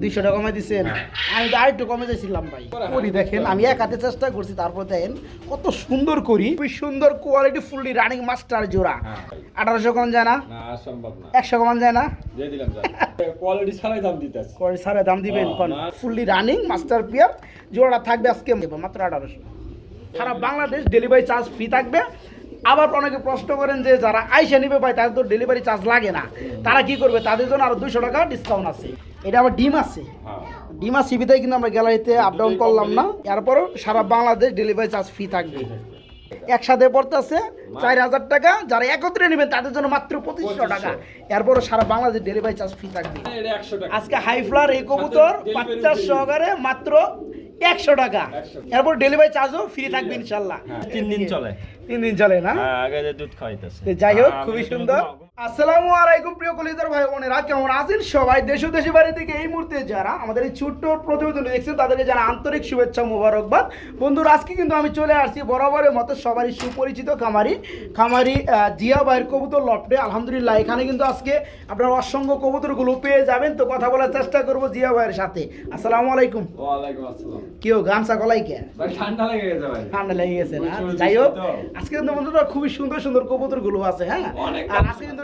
দুইশো টাকা কমে দিচ্ছেন হ্যাঁ। আমি তো আরেকটু কমে যাইছিলাম ভাই। করি দেখেন আমি এক হাতে চেষ্টা করছি তারপর দেখেন কত সুন্দর করি। খুবই সুন্দর কোয়ালিটি ফুললি রানিং মাস্টার জোড়া। হ্যাঁ আঠারোশো কম যায় না? একশো কমান যায় না? কোয়ালিটি ছাড়াই দাম করে সারে দাম দিবেন। ফুললি রানিং মাস্টার পিয়ার জোড়া থাকবে আজকে মাত্র আঠারোশো। সারা বাংলাদেশ ডেলিভারি চার্জ ফ্রি থাকবে। আবার অনেকে প্রশ্ন করেন যে যারা আইসা নিবে ভাই তাদের তো ডেলিভারি চার্জ লাগে না। তারা কি করবে? তাদের জন্য আরও দুশো টাকা ডিসকাউন্ট আছে। এটা আবার ডিম আছে। হ্যাঁ। ডিমা সিবিতে কিন্তু আমরা গ্যালারিতে আপ ডাউন করলাম না। এরপরও সারা বাংলাদেশ ডেলিভারি চার্জ ফ্রি থাকবে। একসাথে পড়তেছে চার হাজার টাকা। যারা একত্রে নেবেন তাদের জন্য মাত্র পঁচিশশো টাকা। এরপরও সারা বাংলাদেশ ডেলিভারি চার্জ ফ্রি থাকবে। আজকে হাই ফ্লার এই কবুতর সাথে delivery বাচ্চা free। সহকারে মাত্র একশো টাকা। এরপর ডেলিভারি চার্জও ফ্রি থাকবে ইনশাল্লাহ। হ্যাঁ, তিন দিন চলে। তিন দিন চলে না? হ্যাঁ, আগে দুধ খাওয়াইতেছে। যাই হোক খুবই সুন্দর। আসসালামু আলাইকুম প্রিয় কলিজার ভাই বোনেরা কেমন আছেন সবাই? দেশ ও দেশের বাড়ি থেকে এই মুহূর্তে যারা আমাদের এই ছোট্ট প্রতিবেদন দেখছেন তাদেরকে জানা আন্তরিক শুভেচ্ছা মোবারকবাদ। বন্ধুরা আজকে কিন্তু আমি চলে আসছি বরাবরের মতো সবারই সুপরিচিত খামারি খামারি জিয়া ভাইয়ের কবুতর লফটে আলহামদুলিল্লাহ এখানে কিন্তু আজকে আপনার অসংখ্য কবুতরগুলো পেয়ে যাবেন। তো কথা বলার চেষ্টা করব জিয়া ভাইয়ের সাথে। আসসালামু আলাইকুম। কেউ গামছা গলাই কে? ঠান্ডা লেগে গেছে ভাই। ঠান্ডা লেগে গেছে না? যাই হোক আজকে কিন্তু বন্ধুরা খুবই সুন্দর সুন্দর কবুতরগুলো আছে হ্যাঁ? আর আজকে কিন্তু।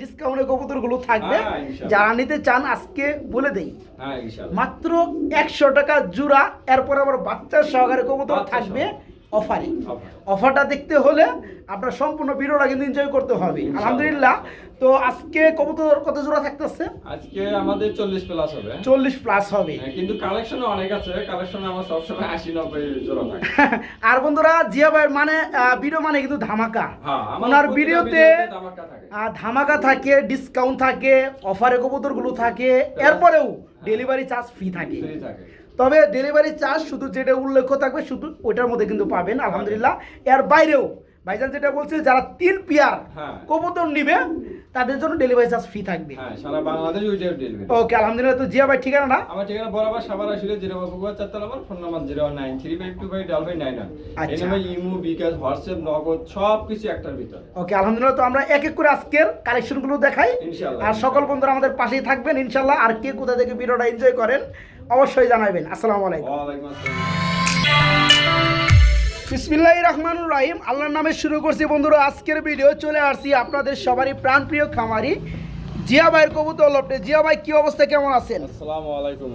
ডিসকাউন্টে কবুতরগুলো থাকবে। হ্যাঁ, যারা নিতে চান আজকে বলে দেই। হ্যাঁ মাত্র একশো টাকা জোড়া এরপর আবার বাচ্চার সহকারে কবুতর থাকবে। অফারে অফারটা দেখতে হলে আপনার সম্পূর্ণ ভিডিওটা কিন্তু এনজয় করতে হবে। আলহামদুলিল্লাহ। তো আজকে কবুতর কত জোড়া থাকতেছে? আজকে আমাদের চল্লিশ প্লাস হবে। চল্লিশ প্লাস হবে। হ্যাঁ, কিন্তু কালেকশন অনেক আছে। কালেকশন আমার সবসময় আশি নব্বই জোড়া থাকে। আর বন্ধুরা জিয়া ভাইয়ের মানে ভিডিও মানে কিন্তু ধামাকা। হ্যাঁ আমার ওনার ভিডিওতে ধামাকা থাকে। আহ, ধামাকা থাকে ডিসকাউন্ট থাকে অফারে কবুতরগুলো থাকে। এরপরেও ডেলিভারি চার্জ ফ্রি থাকে। ফ্রি থাকে। তবে ডেলিভারি চার্জ শুধু যেটা উল্লেখ থাকবে শুধু ওইটার মধ্যে কিন্তু পাবেন আলহামদুলিল্লাহ। এর বাইরেও ভাইজান যেটা বলছে যারা তিন পিয়ার হ্যাঁ। কবুতর নিবে তাদের জন্য ডেলিভারি চার্জ ফ্রি থাকবে। হ্যাঁ সারা বাংলাদেশ ওই ডেলিভারি ওকে আলহামদুলিল্লাহ। তো জিয়া ভাই ঠিকানা না আমার ঠিকানা বরাবর সাবার আসলে জিরো বাবুয়া চারতলা আমার phone number zero nine three five two five ডাল ফাইভ নাইন ওয়ান আচ্ছা। এই নামে ইমো বিকাশ হোয়াটসঅ্যাপ নগদ সব কিছু একটার ভিতরে। ওকে আলহামদুলিল্লাহ। তো আমরা এক এক করে আজকের কালেকশনগুলো দেখাই। ইনশাআল্লাহ। আর সকল বন্ধুরা আমাদের পাশেই থাকবেন ইনশাল্লাহ আর কে কোথা থেকে ভিডিওটা এনজয় করেন অবশ্যই জানাবেন। আসসালামু আলাইকুম। বিসমিল্লাহ রহমানুর রাহিম। আল্লাহর নামে শুরু করছি বন্ধুরা আজকের ভিডিও। চলে আসছি আপনাদের সবারই প্রাণপ্রিয় খামারি জিয়া ভাইয়ের কবুতর লপটে জিয়া ভাই কি অবস্থা? কেমন আছেন? আসসালামু আলাইকুম।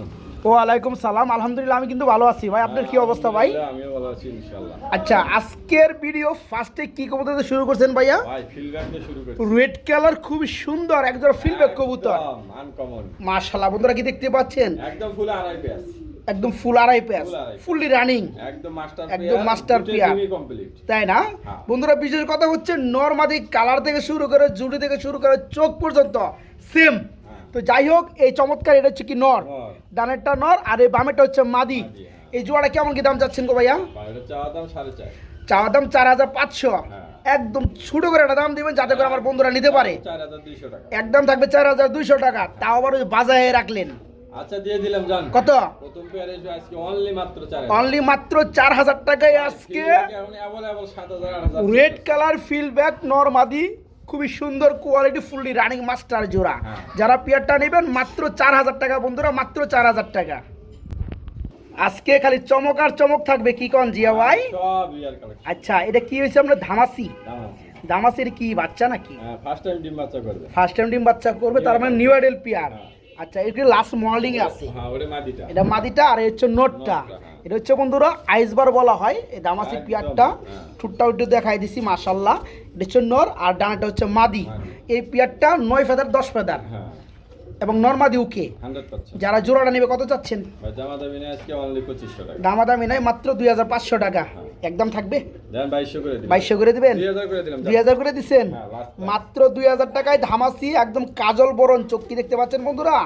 ওয়ালাইকুম সালাম আলহামদুলিল্লাহ আমি কিন্তু ভালো আছি। ভাই আপনার কি অবস্থা ভাই? আমিও ভালো আছি ইনশাআল্লাহ। আচ্ছা আজকের ভিডিও ফার্স্টে কি কবুতর শুরু করছেন ভাইয়া? ভাই ফিল্ডব্যাক দিয়ে শুরু করছি। রেড কালার খুবই সুন্দর একজন ফিল্ডব্যাক কবুতর। আনকমন বন্ধুরা কি দেখতে পাচ্ছেন? একদম ফুল আড়াই পেঁয়াজ। একদম ফুল আড়াই পেঁয়াজ ফুললি রানিং একদম মাস্টার একদম পেঁয়াজ। তাই না? হ্যাঁ। বন্ধুরা বিশেষ কথা হচ্ছে নর্মাদি কালার থেকে শুরু করে জুড়ি থেকে শুরু করে চোখ পর্যন্ত সেম। তো যাই হোক এই চমৎকার এটা হচ্ছে কি নর। নর। ডানেরটা নর আর এই বামেরটা হচ্ছে মাদি। হ্যাঁ। এই জোড়াটা কেমন কি দাম চাচ্ছেন গো ভাইয়া? চাওয়া দাম চার। হাজার পাঁচশো। হ্যাঁ। একদম ছোট করে একটা দাম দিবেন যাতে করে আমার বন্ধুরা নিতে পারে। একদম থাকবে চার হাজার দুইশো টাকা। তাও আবার ওই বাজারে রাখলেন। আচ্ছা দিয়ে দিলাম জান। কত? প্রথম পেয়ারে আজকে অনলি মাত্র চার অনলি মাত্র চার হাজার টাকায় আজকে রেড কালার ফিল ব্যাক নরমাদি খুবই সুন্দর কোয়ালিটি ফুললি রানিং মাস্টার জোড়া। হ্যাঁ। যারা পিয়ারটা নেবেন মাত্র চার হাজার টাকা বন্ধুরা মাত্র চার হাজার টাকা। আজকে খালি চমক আর চমক থাকবে কি কন জিয়া ভাই? আচ্ছা এটা কি হয়েছে আমরা ধামাসি? ধামাসির কি বাচ্চা নাকি? হ্যাঁ ফার্স্ট টাইম ডিম বাচ্চা করবে। ফার্স্ট টাইম ডিম বাচ্চা করবে তার মানে নিউ আইডেল পিয়ার হ্যাঁ। আচ্ছা এটা লাস্ট মর্নিং এ আছে? হ্যাঁ এটা মাদিটা আর এই হচ্ছে নোটটা। হ্যাঁ। এটা হচ্ছে বন্ধুরা আইসবার বলা হয়। এই দামাসি পিয়ারটা। হ্যাঁ। ঠুটটা উঠে দেখাই দিছি মাশাল্লাহ এটা হচ্ছে নর আর ডানাটা হচ্ছে মাদি। এই পিয়ারটা নয় ফেদার দশ ফেদার। হ্যাঁ। এবং উকে হান্ড্রেড যারা জোড়াটা নেবে কত চাচ্ছেন? নেই দামাদামি নয় মাত্র দুই হাজার পাঁচশো টাকা। হ্যাঁ। একদম থাকবে? বাইশশো করে দিবেন। দুই হাজার করে দিচ্ছেন হ্যাঁ। মাত্র দুই হাজার টাকায় ধামাসি একদম কাজল বরণ চোখকি দেখতে পাচ্ছেন বন্ধুরা?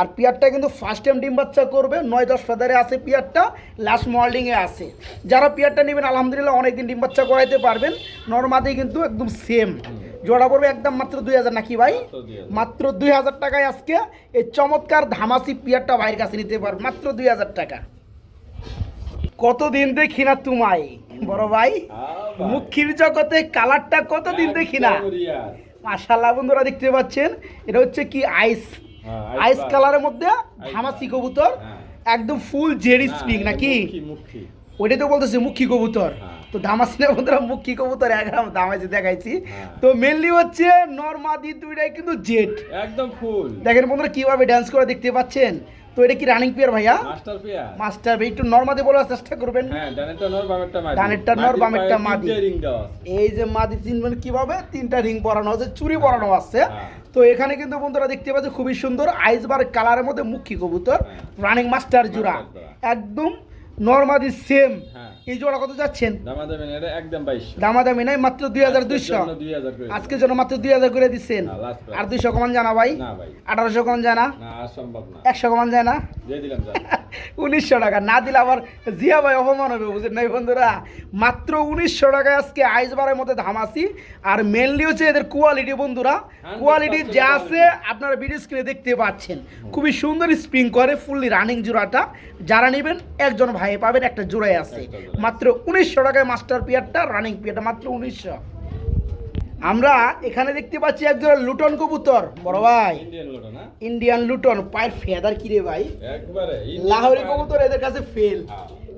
আর পিয়ারটা কিন্তু ফার্স্ট টাইম ডিম বাচ্চা করবে নয় দশ ফেদারে আছে পিয়ারটা লাস্ট এ আছে। যারা পিয়ারটা নেবেন আলহামদুলিল্লাহ অনেকদিন ডিম বাচ্চা করাইতে পারবেন। নর্মাদি কিন্তু একদম সেম জোড়া পড়বে একদম মাত্র দুই হাজার নাকি ভাই? মাত্র 2000 মাত্র দুই হাজার টাকায় আজকে এই চমৎকার ধামাসি পিয়ারটা ভাইয়ের কাছে নিতে পারবে মাত্র দুই হাজার টাকা। কতদিন দেখি না তোমায় বড় ভাই? মুখির জগতে কালারটা কতদিন দেখি না। মাশাল্লাহ বন্ধুরা দেখতে পাচ্ছেন এটা হচ্ছে কি আইস আইস কালারের মধ্যে ধামাসি কবুতর হ্যাঁ। একদম ফুল জেরি স্প্রিং নাকি। ওইটাই তো বলতেছে মুখী কবুতর। হ্যাঁ। তো দামাসিনা বন্ধুরা মুখী কবুতর এগারো দামাইছে দেখাইছি। হ্যাঁ। তো মেনলি হচ্ছে নর্মাদি দুইটাই কিন্তু জেট একদম ফুল দেখেন বন্ধুরা কীভাবে ডান্স করে দেখতে পাচ্ছেন? তো এটা কি রানিং পেয়ার ভাইয়া? মাস্টার পেয়ার মাস্টার ভাই একটু নর্মাদি বলার চেষ্টা করবেন। হ্যাঁ ডানেরটা নর বামেরটা মাদি। ডানেরটা নর, বামেরটা মাদি। এই যে মাদি চিনবেন কীভাবে? তিনটা রিং পরানো আছে চুরি পরানো আছে। হ্যাঁ। তো এখানে কিন্তু বন্ধুরা দেখতে পাচ্ছি খুবই সুন্দর। আইসবার কালারের মধ্যে মুখী কবুতর। রানিং মাস্টার জোড়া। একদম নর্মাদি সেম হ্যাঁ। এই জোড়া কত যাচ্ছেন? দামাদামি নাই মাত্র দুই হাজার দুইশো। আজকের জন্য মাত্র দুই হাজার করে দিচ্ছেন। আর দুইশো কমান জানা ভাই? না ভাই। আঠারোশো কমান জানা? একশো কমান যায় উনিশশো টাকা। না দিলে আবার জিয়া ভাই অপমান হবে বুঝেন নাই বন্ধুরা? মাত্র উনিশশো টাকায় আজকে আইসবারের মধ্যে ধামাসি। আর মেনলি হচ্ছে এদের কোয়ালিটি বন্ধুরা। কোয়ালিটি যা আছে আপনারা ভিডিও স্ক্রিনে দেখতে পাচ্ছেন। খুবই সুন্দর স্প্রিং করে ফুললি রানিং জোড়াটা। যারা নেবেন একজন ভাই পাবেন একটা জোড়ায় আছে। মাত্র উনিশশো টাকায় মাস্টার পিয়ারটা রানিং পিয়ারটা মাত্র উনিশশো। আমরা এখানে দেখতে পাচ্ছি একজন লুটন কবুতর বড় ভাই। ইন্ডিয়ান ইন্ডিয়ান লুটন পায়ের ফেদার কিরে ভাই? লাহরি কবুতর এদের কাছে ফেল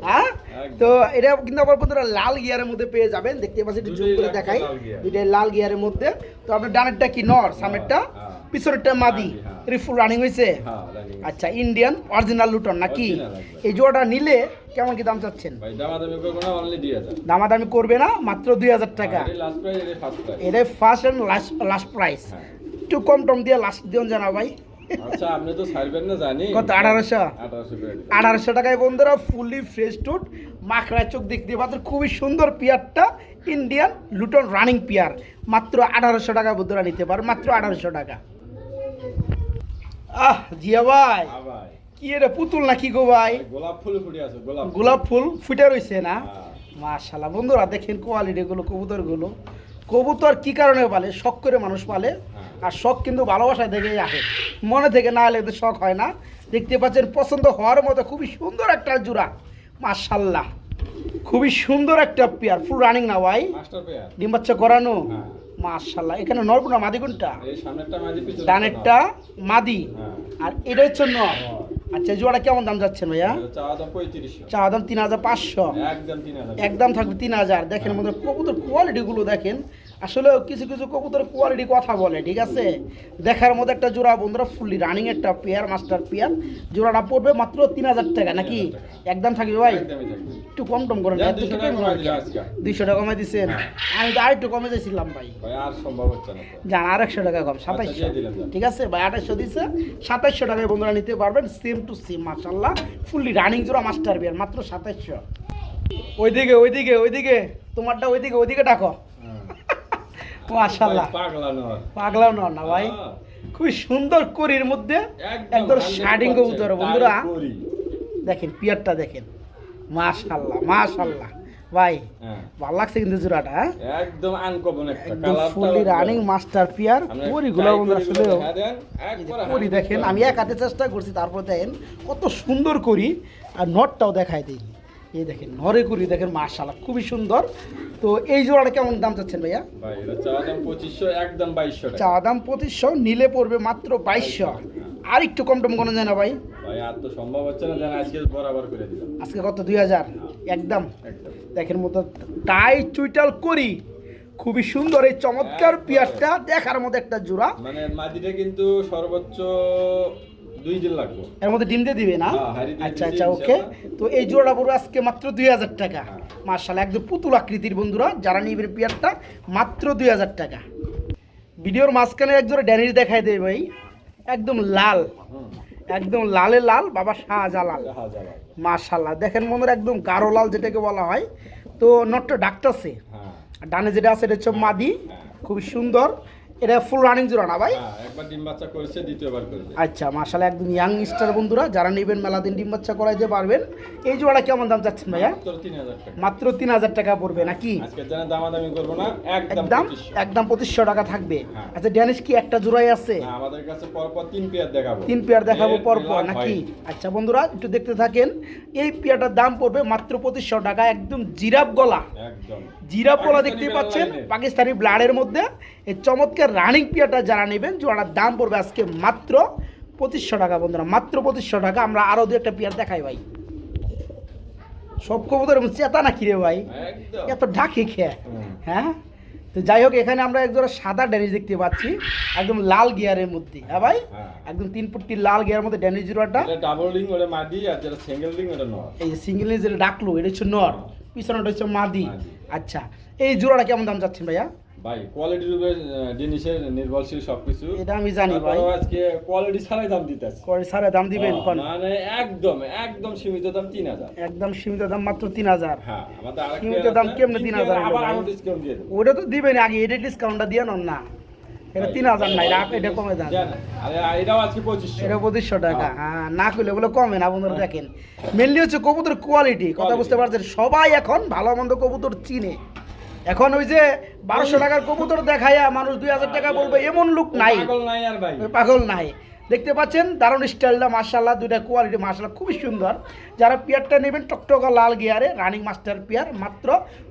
হ্যাঁ। হ্যাঁ। তো এটা কিন্তু আবার বন্ধুরা লাল গিয়ারের মধ্যে পেয়ে যাবেন। দেখতে পাচ্ছি একটু জুম করে দেখাই। এটা লাল গিয়ারের মধ্যে। তো আপনার ডানেরটা কি? নর সামেরটা হ্যাঁ। পিছনেরটা মাদি হ্যাঁ। রিফুল রানিং হয়েছে হ্যাঁ আচ্ছা ইন্ডিয়ান অরিজিনাল লুটন নাকি? এই জোড়াটা নিলে কেমন কি দাম চাচ্ছেন? দামাদামি করবে না মাত্র দুই হাজার টাকা। লাস্ট প্রাইস এটাই first and last last price হ্যাঁ। একটু কম টম দিয়ে লাস্ট দিন জানা ভাই। আচ্ছা আপনি তো ছাড়বেন না জানি। কত, 1800? আঠারোশো করে। দিন। আঠারোশো টাকায় বন্ধুরা ফুললি ফ্রেশ টুট মাখরা চোখ দেখতে পাচ্ছেন খুবই সুন্দর পিয়ারটা ইন্ডিয়ান লুটন রানিং পিয়ার। মাত্র আঠারোশো টাকা বন্ধুরা নিতে পারেন মাত্র আঠারোশো টাকা। আহ জিয়া ভাই। হ্যাঁ কি এটা পুতুল নাকি গো ভাই? ভাই, গোলাপ ফুল ফুটে আছে গোলাপ ফুল। গোলাপ ফুল ফুটে রয়েছে না? হ্যাঁ। মাশাল্লাহ বন্ধুরা দেখেন কোয়ালিটিগুলো কবুতরগুলো। কবুতর কি কারণে পালে? শখ করে মানুষ পালে। আর শখ কিন্তু ভালোবাসা থেকেই আসে। মনে থেকে না হলে কিন্তু শখ হয় না। দেখতে পাচ্ছেন পছন্দ হওয়ার মতো খুবই সুন্দর একটা জোড়া মাশাল্লাহ খুবই সুন্দর একটা পেয়ার। ফুল রানিং না ভাই? ডিম বাচ্চা করানো হ্যাঁ। মাশাল্লাহ এখানে নরগুনা মাদি কোনটা? মাদি ডানেরটা মাদি। হ্যাঁ। আর এটা হচ্ছে নর। আচ্ছা জোড়া কেমন দাম যাচ্ছেন ভাইয়া? চা দাম তিন হাজার পাঁচশো। একদম একদম থাকবে তিন হাজার। দেখেন আমাদের কবুতর কোয়ালিটিগুলো দেখেন। আসলে কিছু কিছু কবুতর কোয়ালিটি কথা বলে ঠিক আছে? দেখার মধ্যে একটা জোড়া বন্ধুরা ফুললি রানিং একটা পেয়ার মাস্টার পেয়ার জোড়াটা পড়বে মাত্র তিন হাজার টাকা নাকি? একদম থাকবে ভাই? একটু কম টম করেন যান, এত 200 টাকা টাকা কমাই দুইশো টাকা কমাই দিচ্ছেন আমি তো আরেকটু কমে যাইছিলাম ভাই। ভাই আর সম্ভব হচ্ছে না জান আর একশো টাকা কম সাতাইশশো। দিয়ে ঠিক আছে? ভাই আঠাইশশো দিচ্ছে সাতাইশশো টাকায় বন্ধুরা নিতে পারবেন সেম টু সেম মাসাল্লাহ ফুললি রানিং জোড়া মাস্টার পেয়ার মাত্র সাতাইশশো। ওইদিকে ওইদিকে ওইদিকে। তোমারটা ওইদিকে ওইদিকে ডাকো। মাশাল্লাহ পাগলাও নর। না ভাই। হ্যাঁ। খুবই সুন্দর করির মধ্যে একদম 100% কবুতর বন্ধুরা দেখেন পিয়ারটা দেখেন। মাশাল্লাহ মাশাল্লাহ ভাই হ্যাঁ। ভালো লাগছে কিন্তু জোড়াটা হ্যাঁ? একদম আনকমন একটা ফুললি রানিং মাস্টার পিয়ার। করিগুলো বন্ধুরা আসলে করি দেখেন আমি এক হাতে চেষ্টা করছি তারপর দেখেন কত সুন্দর করি আর নটটাও দেখায় দিই। এই দেখেন নরে করি দেখেন মাশাল্লাহ খুবই সুন্দর। তো এই জোড়াটা কেমন দাম চাচ্ছেন ভাইয়া? চা দাম পঁচিশশো নিলে পড়বে মাত্র বাইশশো। আর একটু কম টম কোনো যায় না ভাই? আজকে বরাবর আজকে কত? দুই হাজার? একদম। দেখেন মতো টাই চুইটাল করি খুবই সুন্দর এই চমৎকার একবারে। পিয়ারটা দেখার মতো একটা জোড়া। মানে মাদিটা কিন্তু সর্বোচ্চ দুই দিন লাগবে। এর মধ্যে ডিম দিয়ে দিবে না? হ্যাঁ, হাঁড়ি দিয়ে আচ্ছা আচ্ছা ওকে। তো এই জোড়া পড়বে আজকে মাত্র দুই হাজার টাকা। হ্যাঁ। মার্শাল একদম পুতুল আকৃতির বন্ধুরা যারা নিবেন পিয়ারটা মাত্র দুই হাজার টাকা। ভিডিওর মাঝখানে এক জোড়া ড্যানিশ দেখায় দেবে ভাই। একদম লাল। একদম লালে লাল বাবা শাহজালাল। হাজার মার্শাল্লাহ দেখেন বন্ধুরা একদম গাঢ় লাল যেটাকে বলা হয়। তো নটটা ডাকতেছে। হ্যাঁ। ডানে যেটা আছে এটা হচ্ছে মাদি। খুব সুন্দর। এটা ফুল রানিং জোড়া না ভাই? হ্যাঁ একবার ডিম বাচ্চা করেছে দ্বিতীয়বার করেছে আচ্ছা মাসালা একদম ইয়াং স্টার বন্ধুরা যারা নেবেন মেলা দিন ডিম বাচ্চা করাইতে পারবেন এই জোড়াটা কেমন দাম চাচ্ছেন ভাইয়া? মাত্র তিন হাজার টাকা। পড়বে নাকি? আজকে যেন দামাদামি করব না একদম একদম? পঁচিশশো। টাকা থাকবে। হ্যাঁ। আচ্ছা ড্যানিশ কি একটা জোড়াই আছে? না, আমাদের কাছে পরপর তিন পেয়ার দেখাবো। তিন পেয়ার দেখাবো পরপর নাকি? আচ্ছা বন্ধুরা একটু দেখতে থাকেন এই পেয়ারটার দাম পড়বে মাত্র পঁচিশশো টাকা একদম জিরাপ গলা। একদম। জিরা পোলা পাকিস্তানি দেখতে পাচ্ছেন পাকিস্তানি ব্লাডের মধ্যে। এই চমৎকার রানিং পিয়াটা যারা নেবেন জোড়াটার দাম পড়বে আজকে মাত্র পঁচিশশো টাকা বন্ধুরা মাত্র পঁচিশশো টাকা। আমরা আরও দু একটা পেয়ার দেখাই ভাই। সব কবুতর চেতা না কিরে ভাই? এত ঢাকে খেয়ে। হ্যাঁ? তো যাই হোক এখানে আমরা একজোড়া সাদা ড্যানিশ দেখতে পাচ্ছি একদম লাল গিয়ারের মধ্যে। হ্যাঁ ভাই? হ্যাঁ। একদম তিন ফুটটি লাল গিয়ারের মধ্যে ড্যানিশ জোড়াটা। ডাবল রিং ওটা মাদি আর যেটা সিঙ্গেল রিং ওটা নর। এই সিঙ্গেল যেটা ডাকলো এটা হচ্ছে নর। পিছনেটা হচ্ছে মাদি। মাদি। আচ্ছা এই জোড়াটা কেমন দাম যাচ্ছেন ভাইয়া? ভাই কোয়ালিটির উপরে জিনিসের নির্ভরশীল সবকিছু। এটা আমি জানি ভাই। আজকে কোয়ালিটি ছাড়াই দাম দিতেছে। করে সারে দাম দিবেন কোন? মানে একদম একদম সীমিত দাম তিন হাজার। একদম সীমিত দাম মাত্র তিন হাজার। হ্যাঁ আমাদের আরেকটা সীমিত দাম কেমনে 3000 আবার আরও ডিসকাউন্ট দিয়ে দেবো। ওটা তো দিবেন আগে এটা ডিসকাউন্টটা দিয়ে নন না। এটা তিন হাজার নাই রাখ এটা কমে দাম আরে এটাও আজকে পঁচিশশো। এটা পঁচিশশো টাকা। হ্যাঁ। না করলে বলে কমে না দেখেন। মেনলি হচ্ছে কবুতর কোয়ালিটি কথা বুঝতে পারছেন? সবাই এখন ভালো মন্দ কবুতর চিনে। এখন ওই যে বারোশো টাকার কবুতর দেখাইয়া মানুষ দুই হাজার টাকা বলবে এমন লুক নাই। পাগল নাই দেখতে পাচ্ছেন দারুণ স্টাইলটা মার্শাল্লাহ দুইটা কোয়ালিটি মার্শাল্লাহ খুবই সুন্দর। যারা পিয়ারটা নেবেন টকটকা লাল গিয়ারে রানিং মাস্টার পিয়ার মাত্র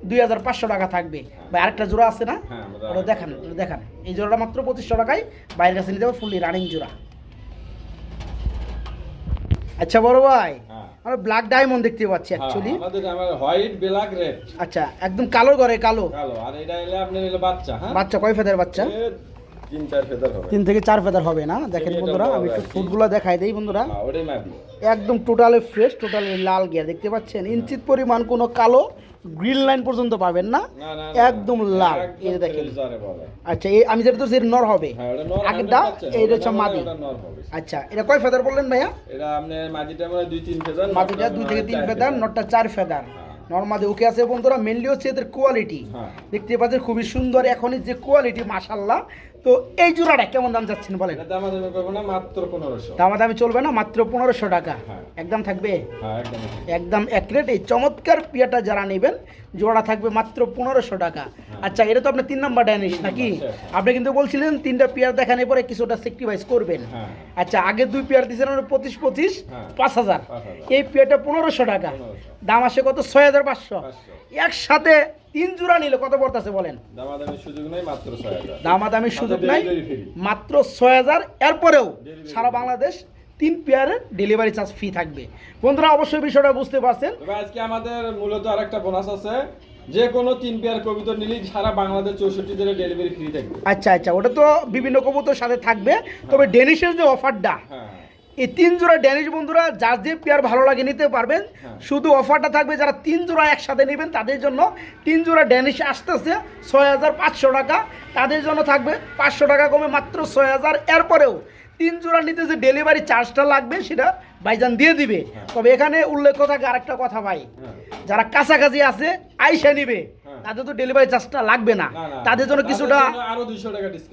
দুই হাজার পাঁচশো টাকা থাকবে। ভাই আরেকটা জোড়া আছে না? হ্যাঁ, ওটা দেখান ওটা দেখান। এই জোড়াটা মাত্র পঁচিশশো টাকায় বাইরের কাছে নিতে হবে ফুললি রানিং জোড়া। আচ্ছা বড় ভাই। আমরা ব্ল্যাক ডায়মন্ড দেখতে পাচ্ছি অ্যাকচুয়ালি আমাদের আমার হোয়াইট ব্ল্যাক রেড আচ্ছা একদম কালো করে কালো। কালো আর এটা এলে আপনি এলে বাচ্চা হ্যাঁ? বাচ্চা কয় ফেদার বাচ্চা? তিন চার ফেদার হবে। তিন থেকে চার ফেদার হবে না? দেখেন বন্ধুরা আমি একটু ফুটগুলো দেখাই দিই বন্ধুরা। হ্যাঁ, একদম টোটালি ফ্রেশ টোটালি লাল গিয়া দেখতে পাচ্ছেন। ইঞ্চিত পরিমাণ কোনো কালো গ্রিন লাইন পর্যন্ত পাবেন না? একদম লাল। এই যে দেখেন। আচ্ছা এই আমি যেটা তো সেটা নর হবে। হ্যাঁ, আগেরটা 100% এইটা হচ্ছে মাদি। আচ্ছা এটা কয় ফেদার বললেন ভাইয়া? এটা আপনার মাদিটা মানে দুই তিন ফেদার মাদিটা দুই থেকে তিন ফেদার। নটটা চার ফেদার। নর্মাদি ওকে আছে বন্ধুরা মেনলি হচ্ছে এদের কোয়ালিটি হ্যাঁ। দেখতে পাচ্ছেন খুবই সুন্দর এখনই যে কোয়ালিটি মাশাল্লাহ তো এই জোড়াটা কেমন দাম যাচ্ছেন বলেন? দামাদামি চলবে না মাত্র পনেরোশো টাকা। হ্যাঁ। একদম থাকবে? হ্যাঁ একদম একদম এক রেট এই চমৎকার পিয়াটা যারা নেবেন জোড়া থাকবে মাত্র পনেরোশো টাকা। আচ্ছা এটা তো আপনার তিন নম্বর ড্যানিশ নাকি? হ্যাঁ। আপনি কিন্তু বলছিলেন তিনটা পেয়ার দেখানোর পরে কিছুটা সেক্রিফাইস করবেন। হ্যাঁ। আচ্ছা আগে দুই পেয়ার আমরা পঁচিশ পঁচিশ হ্যাঁ। পাঁচ হাজার। এই পেয়ারটা পনেরোশো টাকা। 1500 দাম আসে কত? ছয় হাজার পাঁচশো। একসাথে তিন জোড়া নিলে কত পড়তেছে বলেন? দামাদামি সুযোগ নাই মাত্র ছয় হাজার। এরপরেও সারা বাংলাদেশ তিন পেয়ারের ডেলিভারি চার্জ ফি থাকবে। বন্ধুরা অবশ্যই বিষয়টা বুঝতে পারছেন। আজকে আমাদের মূলত আরেকটা বোনাস আছে। যে কোনো তিন পেয়ার কবিতর নিলেই সারা বাংলাদেশ চৌষট্টি দিনের ডেলিভারি ফ্রি থাকবে। আচ্ছা আচ্ছা ওটা তো বিভিন্ন কবুতর সাথে থাকবে। তবে ডেনিশের যে অফারটা হ্যাঁ। এই তিন জোড়া ড্যানিশ বন্ধুরা যার যে পেয়ার ভালো লাগে নিতে পারবেন হ্যাঁ। শুধু অফারটা থাকবে যারা তিন জোড়া একসাথে নেবেন তাদের জন্য তিন জোড়া ড্যানিশ আসতেছে ছয় হাজার পাঁচশো টাকা। তাদের জন্য থাকবে পাঁচশো টাকা কমে মাত্র ছয় হাজার। এরপরেও তিন জোড়া নিতে যে ডেলিভারি চার্জটা লাগবে সেটা ভাইজান দিয়ে দিবে। তবে এখানে উল্লেখ থাকে আরেকটা কথা ভাই। হ্যাঁ। যারা কাছাকাছি আছে আইসা নিবে। হ্যাঁ। তাদের তো ডেলিভারি চার্জটা লাগবে না। তাদের জন্য কিছুটা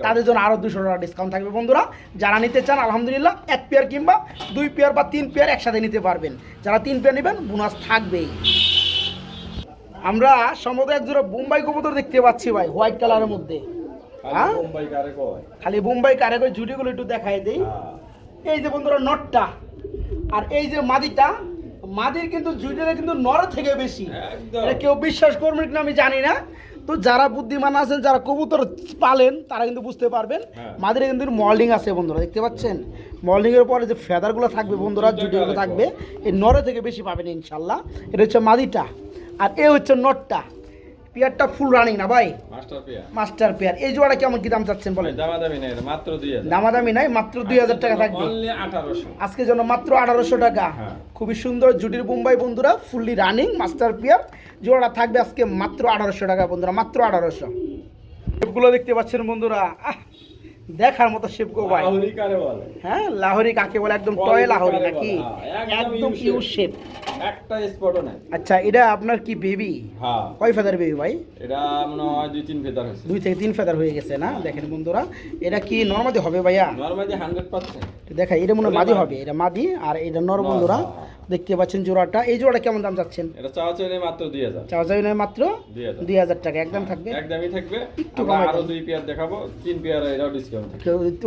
তাদের জন্য আরও দুশো টাকা ডিসকাউন্ট থাকবে বন্ধুরা। যারা নিতে চান আলহামদুলিল্লাহ এক পেয়ার কিংবা দুই পেয়ার বা তিন পেয়ার একসাথে নিতে পারবেন। যারা তিন পেয়ার নেবেন বোনাস থাকবেই। আমরা সম্ভবত এক জোড়া বোম্বাই কবুতর দেখতে পাচ্ছি ভাই হোয়াইট কালারের মধ্যে। হ্যাঁ? খালি বোম্বাই কারে করে জুটিগুলো একটু দেখাই দেই। এই যে বন্ধুরা নটটা। আর এই যে মাদিটা মাদির কিন্তু জুটিটা কিন্তু নর থেকে বেশি। এটা কেউ বিশ্বাস করবেন কিনা আমি জানি না। তো যারা বুদ্ধিমান আছেন যারা কবুতর পালেন তারা কিন্তু বুঝতে পারবেন হ্যাঁ। মাদিরে কিন্তু মল্ডিং আছে বন্ধুরা দেখতে পাচ্ছেন? মল্ডিং এর পরে যে ফেদারগুলো থাকবে বন্ধুরা জুটিগুলো থাকবে এই নরে থেকে বেশি পাবেন ইনশাল্লাহ। এটা হচ্ছে মাদিটা। আর এ হচ্ছে নটটা। পেয়ারটা ফুল রানিং না ভাই? Master pair. Master pair. এই জোড়াটা কেমন কি দাম চাচ্ছেন বলেন? দামাদামি নাই মাত্র দুই হাজার। দামাদামি নাই মাত্র দুই হাজার টাকা থাকবে। অনলি 1800 আজকে জন্য মাত্র আঠারোশো টাকা। হ্যাঁ। খুবই সুন্দর জুটির মুম্বাই বন্ধুরা ফুললি রানিং মাস্টার পিয়ার। জোড়াটা থাকবে আজকে মাত্র আঠারোশো টাকা বন্ধুরা মাত্র 1800 এগুলো দেখতে পাচ্ছেন বন্ধুরা আহ, দেখার মতো শেপ গো ভাই। লাহোরি কারে বলে। হ্যাঁ লাহোরি কাকে বলে? একদম টয় লাহোরি নাকি? হ্যাঁ, একদম ইউ শেপ একটা স্পটও নাই। আচ্ছা এটা আপনার কি বেবি হ্যাঁ। কয় ফেদার বেবি ভাই? এটা মনে হয় দুই তিন ফেদার হয়েছে। দুই থেকে তিন ফেদার হয়ে গেছে না? দেখেন বন্ধুরা এটা কি নর্মাদি হবে ভাইয়া? হান্ড্রেড পার্সেন্ট দেখা এটা মনে হয় মাদি। হবে এটা মাদি আর এটা নর বন্ধুরা। দেখতে পাচ্ছেন জোড়াটা। এই জোড়াটা কেমন দাম চাচ্ছেন? এটা চাওয়া চাইলে মাত্র দুই হাজার। চাওয়া যাবে মাত্র 2000 টাকা একদম থাকবে? একদমই থাকবে। একটু কমাই আরও দুই পেয়ার দেখাবো তিন পেয়ার এটাও ডিসকাউন্ট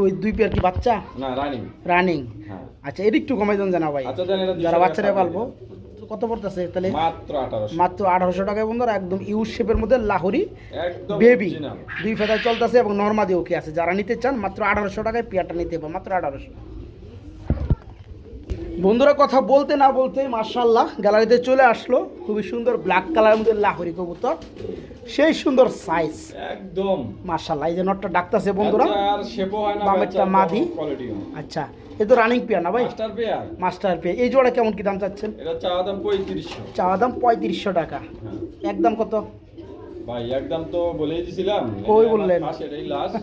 ওই দুই পেয়ার কি বাচ্চা? না রানিং রানিং হ্যাঁ। আচ্ছা এটা একটু কমাই দেন জানা ভাই। আচ্ছা দেন এটা যারা বাচ্চারা পালবো। কত পড়তেছে তাহলে? মাত্র আঠারোশো। মাত্র আঠারোশো টাকায় বন্ধুরা একদম ইউ শেপের মধ্যে লাহোরি একদম বেবি দুই ফেদার চলতেছে এবং নর্মাদি ওকে আছে। যারা নিতে চান মাত্র আঠারোশো টাকায় পেয়ারটা নিতে পারবে মাত্র আঠারোশো। বন্ধুরা কথা বলতে না বলতে মার্শাল্লাহ গ্যালারিতে চলে আসলো। খুবই সুন্দর ব্ল্যাক কালারের মধ্যে লাহরি কবুতর। সেই সুন্দর সাইজ একদম। মার্শাল্লাহ এই যে নটটা ডাকতেছে বন্ধুরা। হয় না বামেরটা মাদি। আচ্ছা এ তো রানিং পেয়ার না ভাই? মাস্টার পেয়ার এই জোড়া কেমন কি দাম চাচ্ছেন? এটা চাওয়া দাম পঁয়ত্রিশশো। চাওয়া দাম পঁয়ত্রিশশো টাকা। হ্যাঁ। একদম কত? ভাই একদম তো বলেই দিছিলাম। কই বললেন? এটাই লাস্ট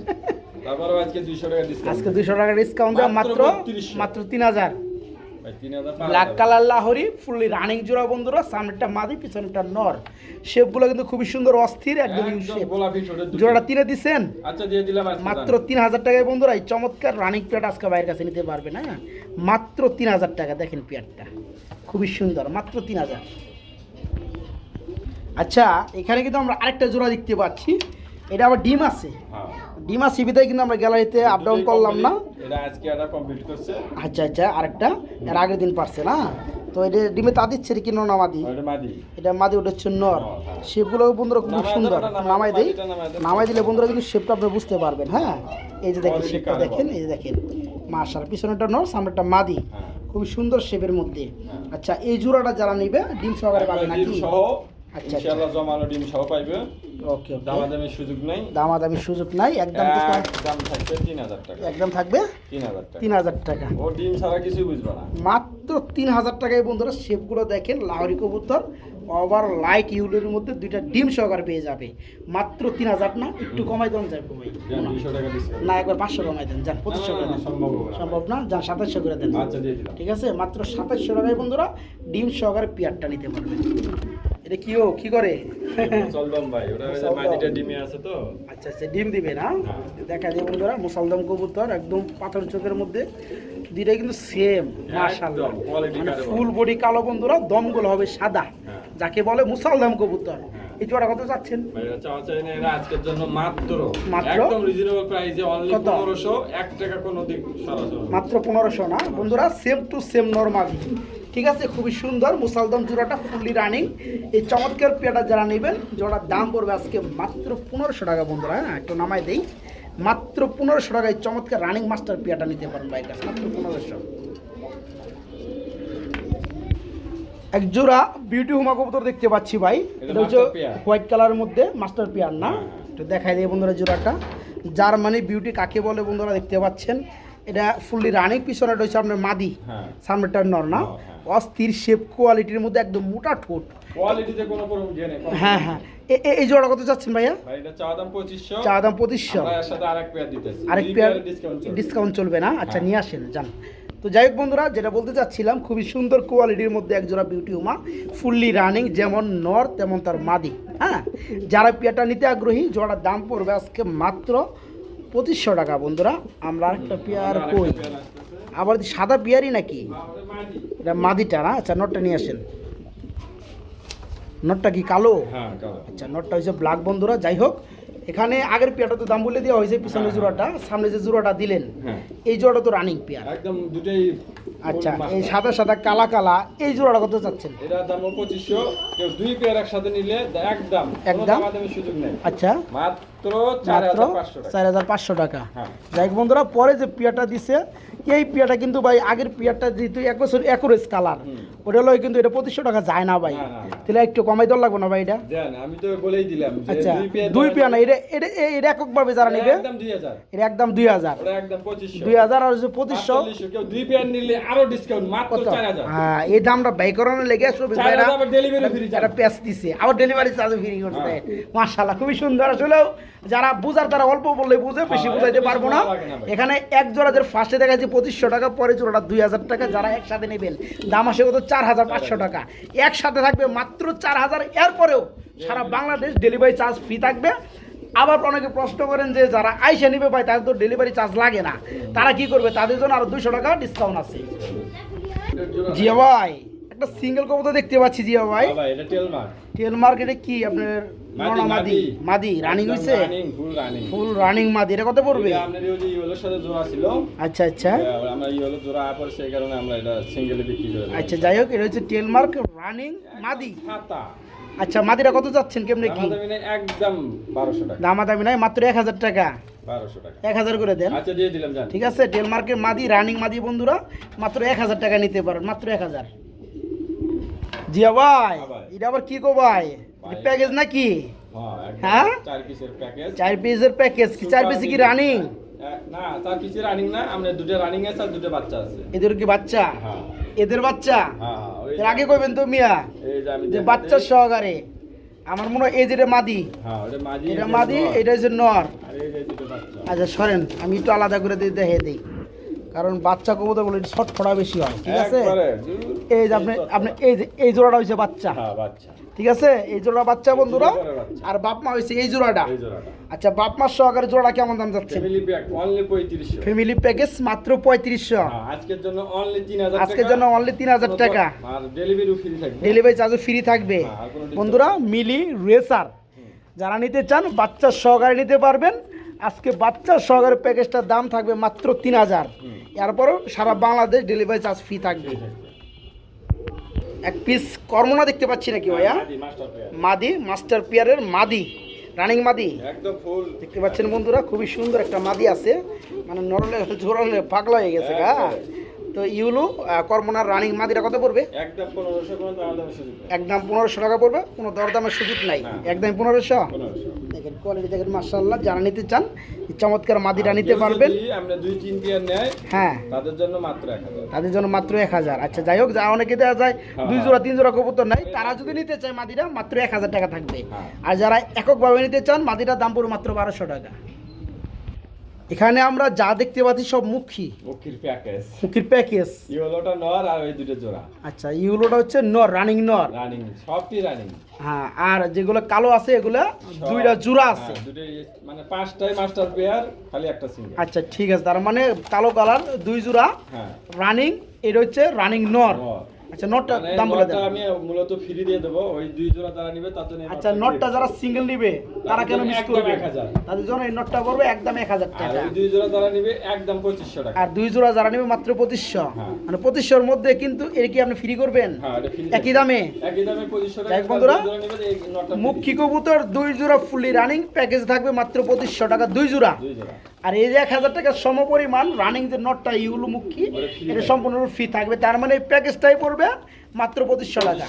তারপরে আজকে দুইশো টাকা ডিসকাউন্ট আজকে দুশো টাকা ডিসকাউন্ট দেওয়া মাত্র মাত্র 3200 মাত্র তিন হাজার ভাই তিন হাজার। ব্ল্যাক কালার লাহরি ফুললি রানিং জোড়া বন্ধুরা সামনেরটা মাদি পিছনেরটা নর। শেপগুলো কিন্তু খুবই সুন্দর অস্থির একদম। জোড়াটা তিনে দিছেন? আচ্ছা মাত্র তিন হাজার টাকায় বন্ধুরা এই চমৎকার রানিং পেয়ার আজকে বাইরের কাছে নিতে পারবেন হ্যাঁ মাত্র তিন হাজার টাকা দেখেন পেয়ারটা খুবই সুন্দর মাত্র তিন হাজার। আচ্ছা এখানে কিন্তু আমরা আরেকটা জোড়া দেখতে পাচ্ছি। এটা আবার ডিম আছে। হ্যাঁ। ডিম বিদায় কিন্তু আমরা গ্যালারিতে আপ ডাউন করলাম না। এটা আজকে এটা কমপ্লিট করছে। আচ্ছা আচ্ছা আরেকটা। এর আগের দিন পারছে না? তো এটা ডিমে তা দিচ্ছে কি না মাদি? এটা মাদি। ওটা হচ্ছে নর। হ্যাঁ। শেপগুলো বন্ধুরা খুব সুন্দর। নামাই দেই। নামাই দিলে বন্ধুরা কিন্তু শেপটা আপনি বুঝতে পারবেন হ্যাঁ? এই যে দেখেন শেপটা দেখেন এই যে দেখেন। মাশার পিছনেটা নর সামনেটা মাদি। হ্যাঁ। খুবই সুন্দর শেপের মধ্যে। আচ্ছা এই জোড়াটা যারা নিবে ডিম সহকারে পাবে নাকি? ইনশাআল্লাহ জমানো ডিম সহ পাইবে। ওকে দামাদামির সুযোগ নাই। দামাদামি সুযোগ নাই একদম থাকবে তিন হাজার টাকা। একদম থাকবে? টাকা। তিন হাজার টাকা। ও ডিম ছাড়া কিছুই বুঝবে না। মাত্র তিন হাজার টাকায় বন্ধুরা শেপগুলো দেখেন লাহরি কবুতর ওভার লাইট ইউলের মধ্যে দুইটা ডিম সহকারে পেয়ে যাবে। মাত্র তিন হাজার না একটু কমাই দেন না একবার পাঁচশো কমাই দেন যান পঁচিশশো করে দেন। সম্ভব না। যান সাতাশশো করে দেন। আচ্ছা ঠিক আছে? মাত্র সাতাশশো টাকায় বন্ধুরা ডিম সহকারে পেয়ারটা নিতে পারবেন। এটা কি ও? কি করে? চলদম ভাই ওটা যে ডিমে আছে তো। আচ্ছা আচ্ছা ডিম দিবে না? হ্যাঁ। দেখা যায় বন্ধুরা মুসালদম কবুতর একদম পাথর চোখের মধ্যে দুইটা কিন্তু সেম মাশাআল্লাহ। মানে ফুল বডি কালো বন্ধুরা দমগুলো হবে সাদা। হ্যাঁ। যাকে বলে মুসালদম কবুতর। এই জোড়া কত চাচ্ছেন? আজকের জন্য মাত্র। মাত্র? একদম রিজনেবল প্রাইসে অনলি কত? পনেরোশো এক টাকা কোনো দিক মাত্র পনেরোশো না? বন্ধুরা সেম টু সেম নর্মাল ঠিক আছে? খুবই সুন্দর। মুসালদম জোড়াটা ফুললি রানিং এই চমৎকার পেয়াটা যারা নেবেন জোড়ার দাম পড়বে আজকে মাত্র পনেরোশো টাকা বন্ধুরা হ্যাঁ? একটু নামাই দেই। মাত্র পনেরোশো টাকায় চমৎকার রানিং মাস্টার পেয়াটা নিতে পারেন কাছে মাত্র পনেরোশো। এক জোড়া বিউটি হুমা কবুতর দেখতে পাচ্ছি ভাই। এটা হচ্ছে হোয়াইট কালারের মধ্যে মাস্টার পেয়ার না? হ্যাঁ। একটু দেখাই দিয়ে বন্ধুরা জোড়াটা। জার্মানি বিউটি কাকে বলে বন্ধুরা দেখতে পাচ্ছেন? এটা ফুললি রানিং পিছনে রয়েছে আপনার মাদি হ্যাঁ। সামনেটা নর না? হ্যাঁ। অস্থির শেপ কোয়ালিটির মধ্যে একদম মোটা ঠোঁট। কোয়ালিটিতে কোনো কোনো ইয়ে নেই হ্যাঁ হ্যাঁ। এই জোড়া কত চাচ্ছেন ভাইয়া? ভাই এটা চাওয়া দাম পঁচিশশো। চা দাম পঁচিশশো। আমরা এর সাথে আরেক পেয়ার দিতেছি। আরেক পেয়ার ডিসকাউন্ট ডিসকাউন্ট চলবে। না? আচ্ছা হ্যাঁ। নিয়ে আসেন যান। তো যাই হোক বন্ধুরা যেটা বলতে চাচ্ছিলাম খুবই সুন্দর কোয়ালিটির মধ্যে এক জোড়া বিউটি উমা ফুললি রানিং যেমন নর তেমন তার মাদি হ্যাঁ? যারা পেয়ারটা নিতে আগ্রহী জোড়ার দাম পড়বে আজকে মাত্র পঁচিশশো টাকা বন্ধুরা। আমরা একটা পেয়ার কই? আবার সাদা পেয়ারই নাকি? এটা মাদিটা না? আচ্ছা নটটা নিয়ে আসেন। নটটা কি কালো? হ্যাঁ আচ্ছা নটটা হয়েছে ব্ল্যাক বন্ধুরা যাই হোক। এখানে আগের পেয়ারটা তো দাম বলে দেওয়া হয়েছে পিছনে হ্যাঁ, জোড়াটা। সামনে যে জোড়াটা দিলেন হ্যাঁ। এই জোড়াটা তো রানিং পেয়ার। একদম দুটেই আচ্ছা এই সাদা সাদা কালা কালা এই জোড়াটা কত চাচ্ছেন? এটার দাম পঁচিশশো। কেউ দুই পেয়ার একসাথে নিলে একদম একদম? সুযোগ নেই। আচ্ছা। মাত্র চার মাত্র হাজার পাঁচশো টাকা। চার হাজার পাঁচশো টাকা। যাই বন্ধুরা পরে যে পেয়ারটা দিছে এই পেয়ারটা কিন্তু ভাই আগের পেয়ারটা যেহেতু এক বছর একুরেজ কালার ওটা হলো কিন্তু এটা পঁচিশশো টাকা যায় না ভাই। না, না, না। তাহলে একটু কমাই দেওয়া লাগবে না ভাই এটা? আমি তো বলেই দিলাম আচ্ছা দুই পেয়ার দুই দেওয়া পেয়ার না এটা এটা এটা এককভাবে যারা নেবে একদম দুই হাজার। এটা একদম দুই হাজার। পঁচিশশো। দুই হাজার আর পঁচিশশো। দুই পেয়ার নিলে আরও ডিসকাউন্ট মাত্র কত? চার হাজার। হ্যাঁ এই দামটা ব্যয়করণে লেগে প্যাচ দিছে আবার ডেলিভারি চার্জ ফ্রি করতে দেয় মাশাআল্লাহ খুবই সুন্দর আসলেও। যারা বুঝার তারা অল্প বললে বুঝে বেশি হ্যাঁ, বুঝাইতে পারব না। এখানে এক জোড়াদের ফার্স্টে দেখা যাচ্ছে পঁচিশশো টাকা পরে জোড়াটা দুই হাজার টাকা যারা একসাথে নেবেন দাম আসে কত? চার হাজার পাঁচশো টাকা। একসাথে থাকবে মাত্র চার হাজার এরপরেও সারা বাংলাদেশ ডেলিভারি চার্জ ফ্রি থাকবে। আবার অনেকে প্রশ্ন করেন যে যারা আইসে নিবে ভাই তাদের তো ডেলিভারি চার্জ লাগে না। তারা কি করবে? তাদের জন্য আরও দুশো টাকা ডিসকাউন্ট আছে। জিয়া ভাই একটা সিঙ্গেল কবুতর দেখতে পাচ্ছি জিয়া ভাই। মার্ক টেল মার্কেটে কি আপনার মাদি, মাদি মাদি। মাদি রানিং হইছে? ফুল রানিং মাদি এটা কত পড়বে? আপনার ওই যে ইয়েলোর সাথে জোড়া ছিল। আচ্ছা আচ্ছা। আমরা ইয়েলো জোড়া আপার সেই কারণে আমরা এটা সিঙ্গেলে বিক্রি করে আচ্ছা যাই হোক এটা হচ্ছে টেল মার্ক রানিং মাদি। ছাতা। আচ্ছা মাদিরা কত যাচ্ছেন কেমনে কি? একদম টাকা। দামা দামি নয় মাত্র এক হাজার টাকা। এক হাজার করে দেন। আচ্ছা দিয়ে দিলাম ঠিক আছে ডেলমার্কের মাদি রানিং মাদি বন্ধুরা মাত্র এক হাজার টাকা নিতে পারেন মাত্র এক হাজার। জিয়া ভাই এটা আবার কি গো ভাই। প্যাকেজ নাকি? হ্যাঁ হ্যাঁ? চার পিসের প্যাকেজ কি? চার পিসে কি রানিং না চার পিসের রানিং না আমরা দুটো রানিং আছে আর দুটো বাচ্চা আছে। এদের কি বাচ্চা? হ্যাঁ। এদের বাচ্চা? হ্যাঁ এর আগে কইবেন তো মিয়া যে বাচ্চা সহকারে। আমার মনে হয় এই যেটা মাদি। এটা মাদি এটা হচ্ছে নর। আচ্ছা সরেন আমি একটু আলাদা করে দিয়ে দেখে দিই। কারণ বাচ্চা কবুতর বলে ছটফটা বেশি হয় ঠিক আছে? এই যে আপনি আপনি এই যে এই জোড়াটা বাচ্চা। হ্যাঁ বাচ্চা। ঠিক আছে? এই জোড়া বাচ্চা বন্ধুরা। আর বাপ মা হয়েছে এই জোড়াটা। এই জোড়াটা। আচ্ছা বাপ মার সহকারে জোড়া কেমন দাম যাচ্ছে? ফ্যামিলি প্যাক অনলি পঁয়ত্রিশশো। ফ্যামিলি প্যাকেজ মাত্র পঁয়ত্রিশশো। হ্যাঁ, আজকের জন্য অনলি তিন হাজার আজকের জন্য only 3000 টাকা। আর ডেলিভারি ফ্রি থাকবে। ডেলিভারি চার্জও ফ্রি থাকবে। হ্যাঁ, বন্ধুরা মিলি রেসার। যারা নিতে চান বাচ্চার সহকারে নিতে পারবেন। আজকে বাচ্চা সহকারে প্যাকেজটার দাম থাকবে মাত্র তিন হাজার। এরপরও সারা বাংলাদেশ ডেলিভারি চার্জ ফ্রি থাকবে। এক পিস কর্মনা দেখতে পাচ্ছি নাকি ভাইয়া? মাদি, মাস্টার পিয়ারের মাদি রানিং মাদি। একদম ফুল দেখতে পাচ্ছেন বন্ধুরা খুবই সুন্দর একটা মাদি আছে। মানে নরলে ঝোরালে পাগলা হয়ে গেছে গা। তো ইউলু কর্মনার রানিং মাদিটা কত পড়বে? একদম পনেরোশো টাকা পড়বে কোনো দরদামের সুযোগ নাই। হ্যাঁ। একদম পনেরোশো? দেখেন কোয়ালিটি দেখেন মার্শাল্লাহ যারা নিতে চান চমৎকার মাদিটা নিতে পারবেন। হ্যাঁ। তাদের জন্য মাত্র তাদের জন্য মাত্র এক হাজার। আচ্ছা যাই হোক যা অনেকে দেওয়া যায় হ্যাঁ। দুই জোড়া তিন জোড়া কবুতর নাই। তারা যদি নিতে চায় মাদিরা মাত্র এক হাজার টাকা থাকবে। হ্যাঁ। আর যারা এককভাবে নিতে চান মাদিরার দাম পড়বে মাত্র বারোশো টাকা। এখানে আমরা যা দেখতে পাচ্ছি সব মুখী। মুখির প্যাকেজ। মুখির প্যাকেজ। ইয়েলোটা নর আর ওই দুটো জোড়া। আচ্ছা ইউলোটা হচ্ছে নর রানিং নর। রানিং সবটি রানিং। হ্যাঁ আর যেগুলো কালো আছে এগুলো দুইটা জোড়া আছে। দুটোই মানে পাঁচটাই মাস্টার পেয়ার খালি একটা সিঙ্গেল। আচ্ছা ঠিক আছে তার মানে কালো কালার দুই জোড়া হ্যাঁ। রানিং এটা হচ্ছে রানিং নর। আচ্ছা নটটা মানে দাম বলে দেন। আমি মূলত ফ্রি দিয়ে দেবো ওই দুই জোড়া যারা নিবে তাতে আচ্ছা নটটা যারা সিঙ্গেল নিবে তারা কেন মিস করবে? 1000 তাদের জন্য এই নটটা পড়বে একদম এক হাজার আর দুই জোড়া যারা নিবে একদম পঁচিশশো টাকা। আর দুই জোড়া যারা নেবে মাত্র পঁচিশশো। হ্যাঁ। মানে পঁচিশশোর মধ্যে কিন্তু এর কি আপনি ফ্রি করবেন? হ্যাঁ এটা ফ্রি একই দামে? একই দামে পঁচিশশো টাকা যাই বন্ধুরা, দুই জোড়া নিবে এই নটটা free। মুখী কবুতর দুই জোড়া ফুললি রানিং প্যাকেজ থাকবে মাত্র পঁচিশশো টাকা দুই জোড়া। দুই জোড়া। আর এই যে এক হাজার টাকার সমপরিমাণ রানিং যে নটটা ইউলু মুখী এটা থাকবে। সম্পূর্ণ ফ্রি থাকবে। তার মানে এই প্যাকেজটাই পড়বে মাত্র পঁচিশশো টাকা।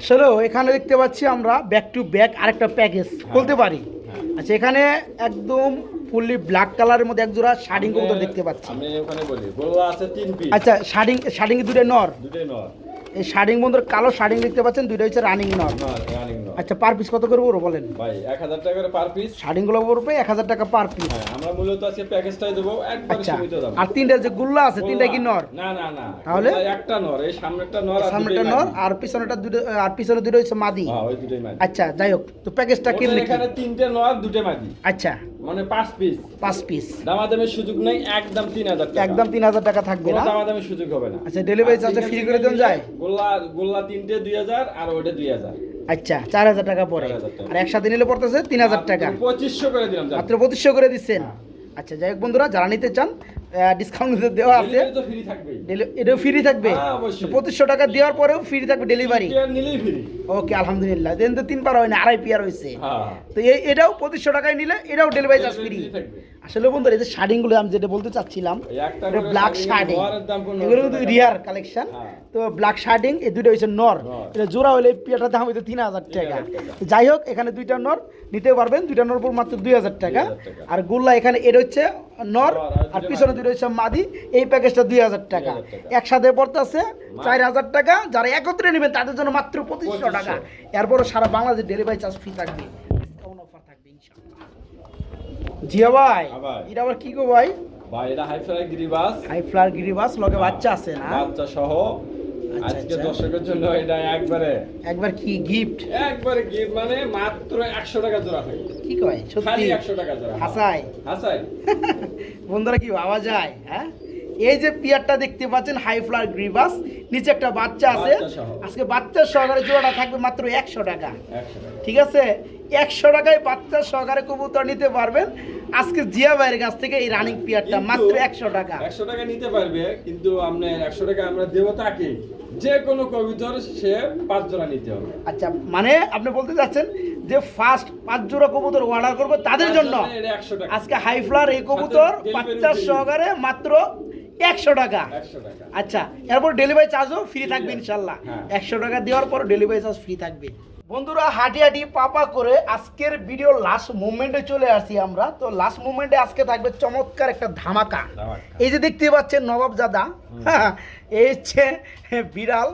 আসলে এখানে দেখতে পাচ্ছি আমরা ব্যাক টু ব্যাক আরেকটা প্যাকেজ বলতে পারি। হ্যাঁ। আচ্ছা এখানে একদম ফুললি ব্ল্যাক কালারের মধ্যে এক জোড়া শাড়িং কবুতর দেখতে পাচ্ছি। আমি ওখানে বলি আছে তিন পিস আচ্ছা শাড়িং শাড়িং দুটো নর দুটোই নর এই শাড়িং বন্ধুর কালো শাড়িং দেখতে পাচ্ছেন দুইটা হচ্ছে রানিং নর রানিং নর আচ্ছা পার পিস কত করে পড়ব বলেন? ভাই এক হাজার টাকা করে পার পিস শাড়িংগুলো পড়বে এক হাজার টাকা পার পিস হ্যাঁ আমরা মূলত আজকে প্যাকেজটাই দেবো একবার আচ্ছা সীমিত দাম। আর তিনটা যে গুল্লা আছে তিনটা কি নর না না না তাহলে? একটা নর এই সামনেরটা নর আর সামনেটা দুটোই নর। আর পিছনেটা দুটো আর পিছনে দুটো হচ্ছে মাদি। হ্যাঁ ওই দুটোই মাদি। আচ্ছা যাই হোক তো প্যাকেজটা কি? এখানে তিনটে নর দুটো মাদি। আচ্ছা। মানে পাঁচ পিস পাঁচ পিস দামাদামের সুযোগ নেই একদম তিন হাজার টাকা। একদম তিন হাজার টাকা থাকবে না? দামাদামের সুযোগ হবে না। আচ্ছা, ডেলিভারি free single করে দেন যায়? গোল্লা গোল্লা তিনটে দুই হাজার আর ওইটা দুই হাজার। আচ্ছা চার হাজার টাকা পরে। আর একসাথে নিলে পড়তেছে তিন হাজার টাকা। পঁচিশশো করে দিলাম মাত্র পঁচিশশো করে দিচ্ছেন। হ্যাঁ। আচ্ছা যাই হোক বন্ধুরা যারা নিতে চান ডিসকাউন্ট দেওয়া আছে। এটাও ফ্রি থাকবে। হ্যাঁ, পঁচিশশো টাকা দেওয়ার পরেও ফ্রি থাকবে ডেলিভারি ওকে আলহামদুলিল্লাহ। দেন তো তিন পার হয় না আড়াই পিয়ার হয়েছে। হ্যাঁ। তো এটাও পঁচিশশো টাকায় নিলে এটাও ডেলিভারি চার্জ ফ্রি। আসলে বন্ধুরা এই যে শার্টিংগুলো আমি যেটা বলতে চাচ্ছিলাম এটা ব্ল্যাক শাড়ি শার্টিং এগুলো কিন্তু রিয়ার কালেকশন হ্যাঁ। তো ব্ল্যাক শার্টিং এই দুটো হচ্ছে নর। এটা জোড়া হলে পিয়াটার দাম হইতে তিন হাজার টাকা 3,000 টাকা। তো যাই হোক এখানে দুইটা নর নিতে পারবেন। দুইটা নর পর মাত্র দুই হাজার টাকা। 2,000 টাকা। আর গোল্লা এখানে এটা হচ্ছে নর আর দুইটা পিছনে দুটো হচ্ছে মাদি। এই প্যাকেজটা দুই হাজার টাকা। 2,000 টাকা। একসাথে পড়তেছে চার হাজার টাকা। যারা একত্রে নেবেন তাদের জন্য মাত্র পঁচিশশো 2500 টাকা। এরপরও সারা বাংলাদেশ ডেলিভারি চার্জ ফ্রি থাকবে ডিসকাউন্ট অফার থাকবে ইনশাআল্লাহ জিয়া ভাই এটা আবার কি গো ভাই? ভাই এটা হাই ফ্লাই গিরিবাস। হাই ফ্লার গিরিবাস লগে বাচ্চা আছে না? বাচ্চা সহ আজকে। দর্শকের জন্য এটা একবারে একবার কি গিফট একবারে গিফট মানে মাত্র একশো টাকা জোড়া থাকে কি কয় সত্যি? খালি একশো টাকা জোড়া হাসাই? হাসাই। বন্ধুরা কি ভাবা যায় হ্যাঁ? এই যে পিয়ারটা দেখতে পাচ্ছেন হাই ফ্লার গ্রিবাস নিচে একটা বাচ্চা আছে। আজকে বাচ্চার সহকারে জোড়াটা থাকবে মাত্র একশো টাকা। ঠিক আছে? একশো টাকায় বাচ্চার সহকারে কবুতর নিতে পারবেন। আজকে জিয়া ভাইয়ের কাছ থেকে এই রানিং পিয়ারটা মাত্র একশো টাকা। একশো টাকা নিতে পারবে কিন্তু আপনি একশো টাকা আমরা দেবো তাকে। যে কোনো কবিতর সে পাঁচ জোড়া নিতে হবে। আচ্ছা মানে আপনি বলতে চাচ্ছেন যে ফার্স্ট পাঁচ জোড়া কবুতর অর্ডার করবে তাদের জন্য? আজকে হাই ফ্লার এই কবুতর বাচ্চার সহকারে মাত্র একশো টাকা। আচ্ছা এরপর ডেলিভারি চার্জও ফ্রি থাকবে ইনশাল্লাহ। হ্যাঁ। একশো টাকা দেওয়ার পর ডেলিভারি চার্জ ফ্রি থাকবে। বন্ধুরা হাঁটি হাঁটি পাপা করে আজকের ভিডিও লাস্ট মুভমেন্টে চলে আসি আমরা। তো লাস্ট মুভমেন্টে আজকে থাকবে চমৎকার একটা ধামাকা। এই যে দেখতে পাচ্ছেন নবাব জাদা এই হচ্ছে বিড়াল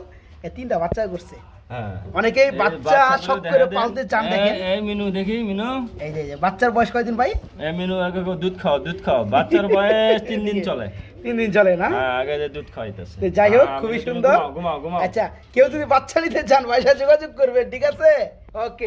তিনটা বাচ্চা করছে। হ্যাঁ। অনেকেই বাচ্চা শখ করে পালতে চান দেখেন। এই মিনু দেখি মিনু। এই যে বাচ্চার বয়স কয়দিন ভাই? এই মিনু আগে দুধ খাও দুধ খাও। বাচ্চার বয়স তিন দিন চলে। তিন দিন চলে না? হ্যাঁ আগে যে দুধ খাওয়াইতেছে। যাই হোক খুবই সুন্দর। ঘুমাও ঘুমাও ঘুমাও। আচ্ছা কেউ যদি বাচ্চা নিতে চান পয়সা যোগাযোগ করবে ঠিক আছে? ওকে।